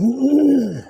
¡Uh!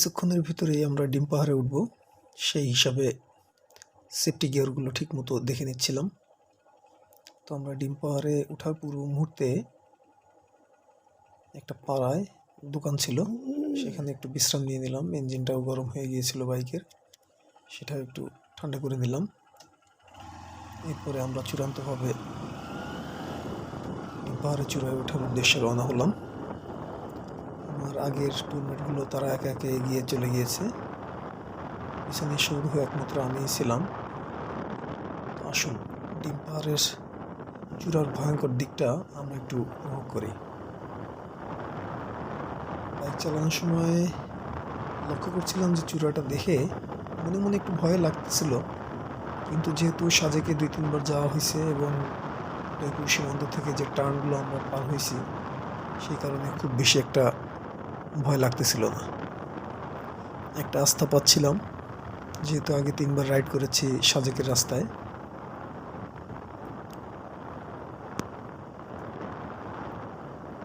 কিছুক্ষণের ভিতরেই আমরা ডিম পাহাড়ে উঠব। সেই হিসাবে সেফটি গিয়ারগুলো ঠিক মতো দেখে নিচ্ছিলাম। তো আমরা ডিম পাহাড়ে ওঠার পুরো মুহূর্তে একটা পাড়ায় দোকান ছিল। সেখানে একটু বিশ্রাম নিয়ে নিলাম। ইঞ্জিনটাও গরম হয়ে গিয়েছিল বাইকের। সেটাও একটু ঠান্ডা করে নিলাম। এরপরে আমরা চূড়ান্তভাবে পাহাড়ে চূড়ায় ওঠার উদ্দেশ্যে রওনা হলাম। আমার আগের টুলমেটগুলো তারা একে একে এগিয়ে চলে গিয়েছে। পিছনে শুরু হয়ে একমাত্র আমিই ছিলাম। আসুন ডিম পাহাড়ের চূড়ার ভয়ঙ্কর দিকটা আমরা একটু উপভোগ করি। বাইক চালানোর সময় লক্ষ্য করছিলাম যে চূড়াটা দেখে মনে মনে একটু ভয় লাগতেছিল। কিন্তু যেহেতু সাজেকে দুই, তিনবার যাওয়া হয়েছে এবং সীমান্ত থেকে যে টার্নগুলো আমরা পার হয়েছি, সেই কারণে খুব বেশি একটা ভয় লাগতেছিল না। একটা আস্থা পাচ্ছিলাম, যেহেতু আগে তিনবার রাইড করেছি সাজেকের রাস্তায়।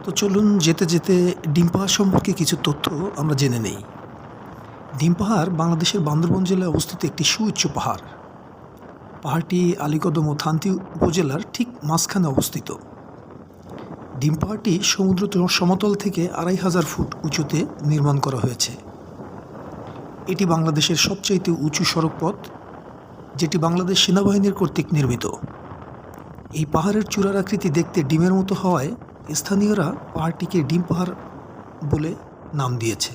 তো চলুন যেতে যেতে ডিম পাহাড় সম্পর্কে কিছু তথ্য আমরা জেনে নেই। ডিম পাহাড় বাংলাদেশের বান্দরবন জেলায় অবস্থিত একটি সুউচ্চ পাহাড়। পাহাড়টি আলীকদম ও থান্তি উপজেলার ঠিক মাঝখানে অবস্থিত। ডিম পাহাড়টি সমুদ্র সমতল থেকে আড়াই হাজার ফুট উঁচুতে নির্মাণ করা হয়েছে। এটি বাংলাদেশের সবচাইতে উঁচু সড়কপথ, যেটি বাংলাদেশ সেনাবাহিনীর কর্তৃক নির্মিত। এই পাহাড়ের চূড়ার আকৃতি দেখতে ডিমের মতো হওয়ায় স্থানীয়রা পাহাড়টিকে ডিম পাহাড় বলে নাম দিয়েছে।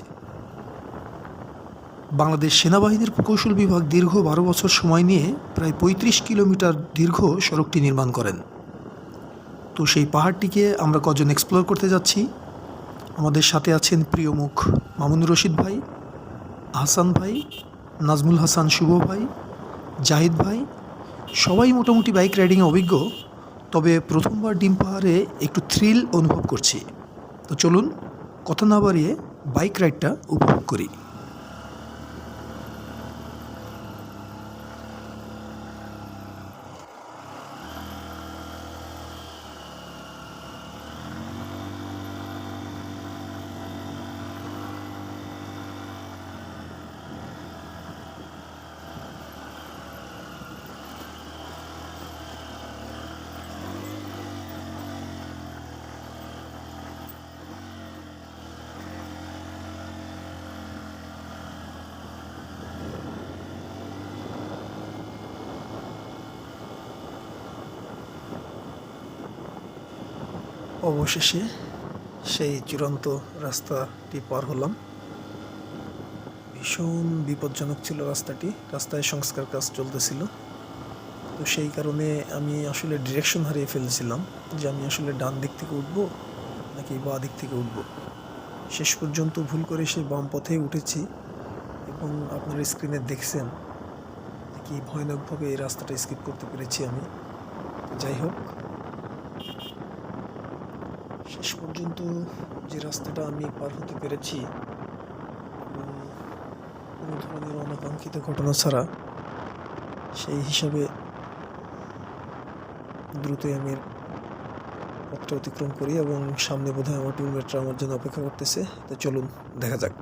বাংলাদেশ সেনাবাহিনীর প্রকৌশল বিভাগ দীর্ঘ বারো বছর সময় নিয়ে প্রায় পঁয়ত্রিশ কিলোমিটার দীর্ঘ সড়কটি নির্মাণ করেন। তো সেই পাহাড়টিকে আমরা কজন এক্সপ্লোর করতে যাচ্ছি? আমাদের সাথে আছেন প্রিয় মুখ মামুনুর রশিদ ভাই হাসান ভাই, নাজমুল হাসান শুভ ভাই, জাহিদ ভাই। সবাই মোটামুটি বাইক রাইডিংয়ে অভিজ্ঞ, তবে প্রথমবার ডিম পাহাড়ে একটু থ্রিল অনুভব করছি। তো চলুন, কথা না বাড়িয়ে বাইক রাইডটা উপভোগ করি। অবশেষে সেই চূড়ান্ত রাস্তাটি পার হলাম। ভীষণ বিপজ্জনক ছিল রাস্তাটি, রাস্তায় সংস্কার কাজ চলতেছিল। তো সেই কারণে আমি আসলে ডিরেকশন হারিয়ে ফেলেছিলাম যে আমি আসলে ডান দিক থেকে উঠব নাকি বাঁ দিক থেকে উঠব। শেষ পর্যন্ত ভুল করে সেই বাম পথে উঠেছি এবং আপনারা স্ক্রিনে দেখছেন কি ভয়ানকভাবে এই রাস্তাটা স্কিপ করতে পেরেছি আমি। যাই হোক শেষ পর্যন্ত যে রাস্তাটা আমি পার হতে পেরেছি কোনো ধরনের অনাকাঙ্ক্ষিত ঘটনা ছাড়া, সেই হিসাবে দ্রুতই আমি পথটা অতিক্রম করি এবং সামনে বোধহয় আমার টুলমেটরা আমার জন্য অপেক্ষা করতেছে। তো চলুন, দেখা যাক।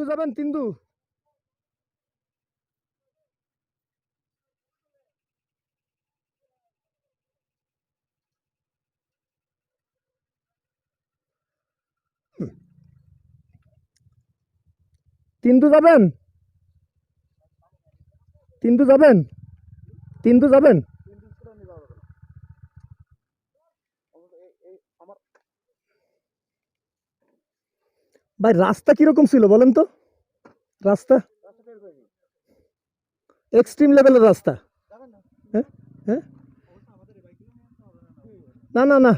তিন্দু যাবেন তিন্দু তিন্দু যাবেন? তিন্দু যাবেন? তিন্দু যাবেন? ভাই, রাস্তা কীরকম ছিল বলেন তো? রাস্তা? এক্সট্রিম লেভেলের রাস্তা। হ্যাঁ? হ্যাঁ? না না না।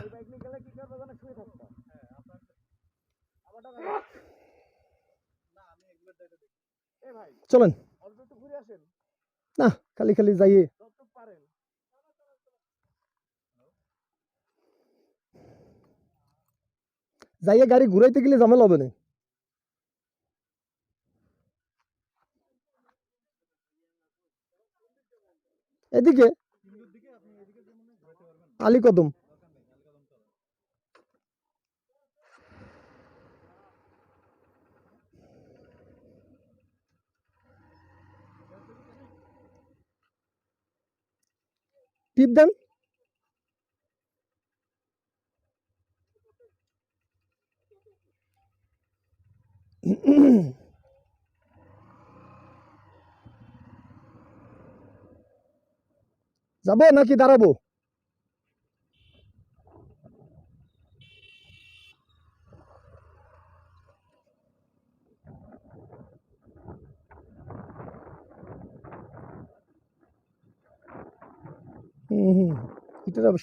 চলেন। না, খালি খালি যাইয়ে। যাইয়ে গাড়ি ঘুরাইতে গেলে ঝামেলা হবে না। এদিকে? আলী কদম। টিপ দেন। যাব নাকি দাঁড়াবো?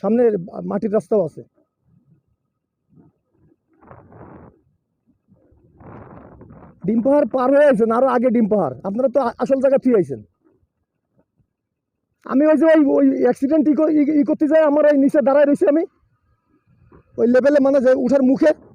সামনে মাটির রাস্তাও আছে। ডিম পাহাড় পার হয়ে আছেন আরও আগে ডিম পাহাড়। আপনারা তো আসল জায়গা ফিরে আইছেন। আমি ওই যে ওই ওই অ্যাক্সিডেন্ট ই কর- ই- ই করতে যাই, আমার ওই নিচে দাঁড়ায় রয়েছি আমি। ওই লেভেলে মানে যে উঠার মুখে।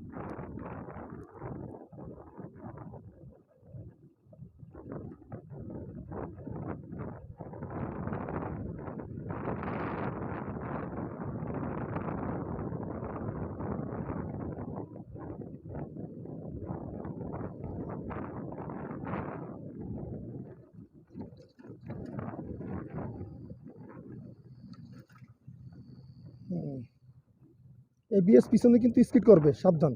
এবিএস পিছনে কিন্তু স্কিট করবে সাবধান।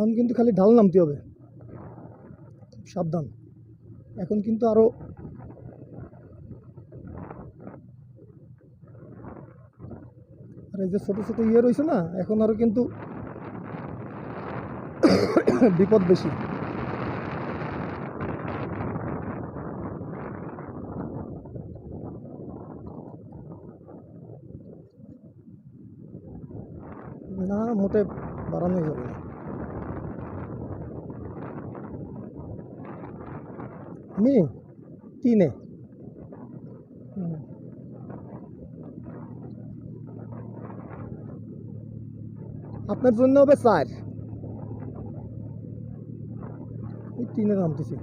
এখন কিন্তু খালি ঢাল নামতে হবে। সাবধান। এখন কিন্তু আরও আর এই যে ছোটো ছোটো ইয়ে রয়েছে না, এখন আরও কিন্তু বিপদ বেশি না মোটে বাড়ানোই যাবে না আমি তিনে। আপনার জন্য হবে চার। ওই তিনে নামতেছি।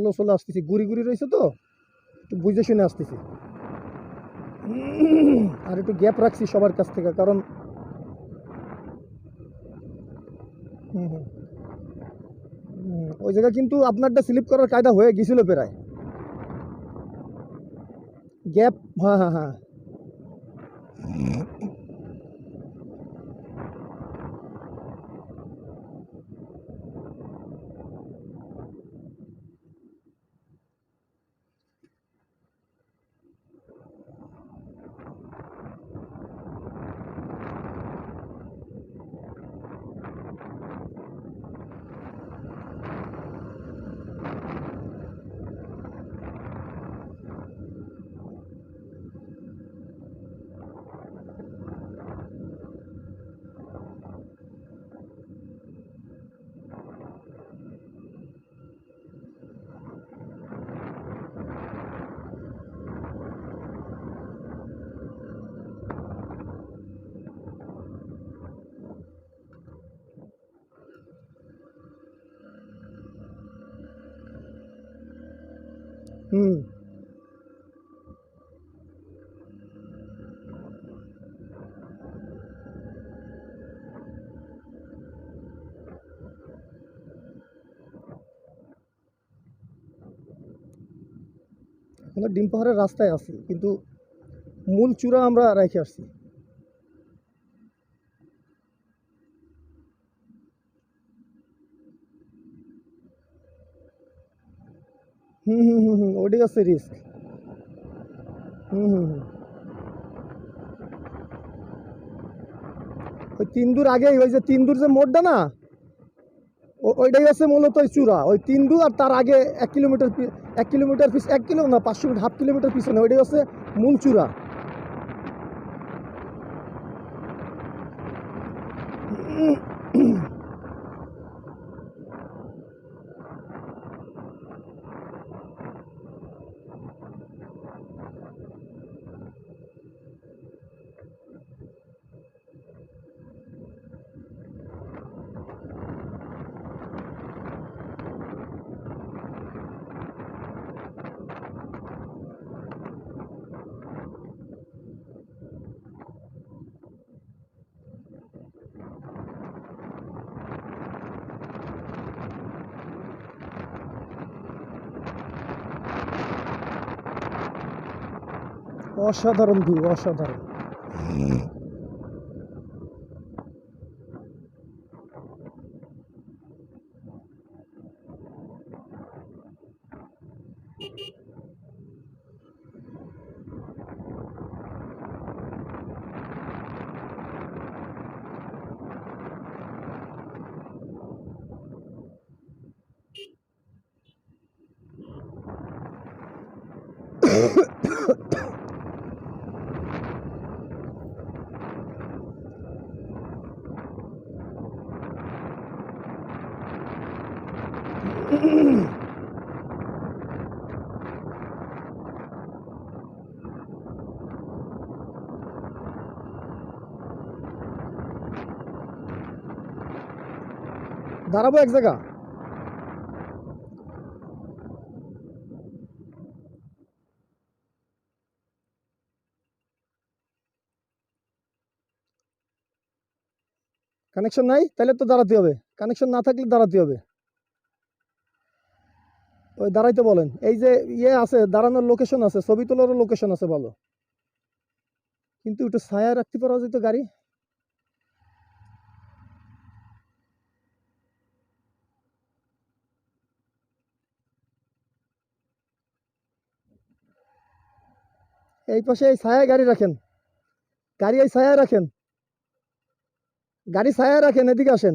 স্লো স্লো আসতেছি, গুড়ি গুড়ি রয়েছে তো, একটু বুঝে শুনে আসতেছি। আর একটু গ্যাপ রাখছি সবার কাছ থেকে, কারণ হুম হুম ওই জায়গায় কিন্তু আপনারটা স্লিপ করার কায়দা হয়ে গেছিল প্রায়। গ্যাপ হ্যাঁ হ্যাঁ হ্যাঁ। হুম। আমরা ডিম পাহাড়ের রাস্তায় আছি কিন্তু মূল চূড়া আমরা রেখে আসছি হুম হুম হচ্ছে রিস্ক। হুম হুম ওই তিন দূর আগেই, ওই যে তিন দূর যে মোড়টা না ওইটাই আছে মূলত ওই চূড়া। ওই তিন আর তার আগে এক কিলোমিটার এক কিলোমিটার পিস এক কিলো, না, পাঁচশো মিটার, হাফ কিলোমিটার পিছনে, ওইটাই হচ্ছে মূল চূড়া। অসাধারণ ভিউ অসাধারণ। দাঁড়াবো এক জায়গা। কানেকশন নাই? তাহলে তো দাঁড়াতে হবে। কানেকশন না থাকলে দাঁড়াতে হবে। ওই দাঁড়াইতে বলেন। এই যে ইয়ে আছে, দাঁড়ানোর লোকেশন আছে, ছবি তোলারও লোকেশন আছে ভালো। কিন্তু একটু ছায়া রাখতে পারা যেত গাড়ি। এই পাশে এই ছায়া গাড়ি রাখেন। গাড়ি এই ছায়া রাখেন। গাড়ি ছায়া রাখেন, এদিকে আসেন।